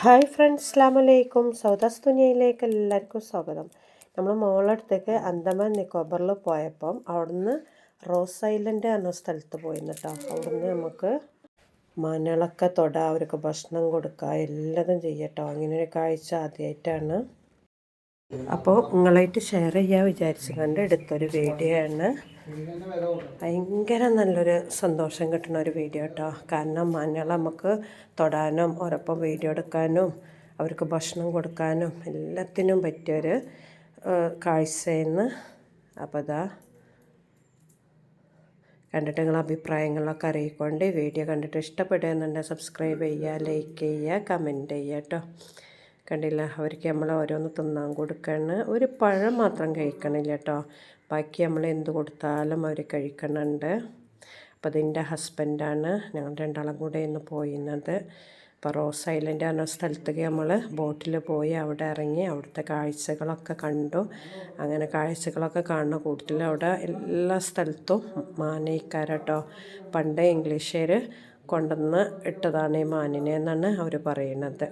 Hi friends അസ്ലാമലൈക്കും സൗദാസ് ദുനിയയിലേക്ക് എല്ലാവർക്കും സ്വാഗതം. നമ്മൾ മോളടുത്തേക്ക് അന്തമാൻ നിക്കോബറിൽ പോയപ്പം അവിടുന്ന് റോസ് ഐലൻഡ് എന്ന സ്ഥലത്ത് പോയിരുന്നു കേട്ടോ അവിടുന്ന് നമുക്ക് മണലൊക്കെ തൊട അവർക്ക് ഭക്ഷണം കൊടുക്കുക എല്ലാതും ചെയ്യട്ടോ അങ്ങനെ ഒരു കാഴ്ച ആദ്യമായിട്ടാണ് അപ്പോൾ നിങ്ങളായിട്ട് ഷെയർ ചെയ്യാൻ വിചാരിച്ചു കണ്ട് എടുത്തൊരു വീഡിയോ ആണ്. ഭയങ്കര നല്ലൊരു സന്തോഷം കിട്ടുന്ന ഒരു വീഡിയോ കേട്ടോ കാരണം മഞ്ഞൾ നമുക്ക് തൊടാനും ഒരൊപ്പം വീഡിയോ എടുക്കാനും അവർക്ക് ഭക്ഷണം കൊടുക്കാനും എല്ലാത്തിനും പറ്റിയൊരു കാഴ്ചയെന്ന് അപ്പോൾ ഇതാ കണ്ടിട്ട് നിങ്ങൾ അഭിപ്രായങ്ങളൊക്കെ അറിയിക്കൊണ്ട് വീഡിയോ കണ്ടിട്ട് ഇഷ്ടപ്പെടുന്നുണ്ടെങ്കിൽ സബ്സ്ക്രൈബ് ചെയ്യുക ലൈക്ക് ചെയ്യുക കമന്റ് ചെയ്യുക കേട്ടോ കണ്ടില്ല. അവർക്ക് നമ്മൾ ഓരോന്ന് തിന്നാൻ കൊടുക്കണം. ഒരു പഴം മാത്രം കഴിക്കണില്ല കേട്ടോ ബാക്കി നമ്മൾ എന്ത് കൊടുത്താലും അവർ കഴിക്കണുണ്ട്. അപ്പോൾ അതിന്റെ ഹസ്ബൻഡാണ് ഞങ്ങൾ രണ്ടാളും കൂടെ ഇന്ന് പോയിരുന്നത് അപ്പോൾ റോസ് ഐലൻഡ് എന്ന സ്ഥലത്തേക്ക് നമ്മൾ ബോട്ടിൽ പോയി അവിടെ ഇറങ്ങി അവിടുത്തെ കാഴ്ചകളൊക്കെ കണ്ടു. അങ്ങനെ കാഴ്ചകളൊക്കെ കാണുന്ന കൂട്ടത്തിൽ അവിടെ എല്ലാ സ്ഥലത്തും മാനയിക്കാരട്ടോ പണ്ട് ഇംഗ്ലീഷുകാർ കൊണ്ടുവന്ന് ഇട്ടതാണ് ഈ മാനിനെ എന്നാണ് അവർ പറയുന്നത്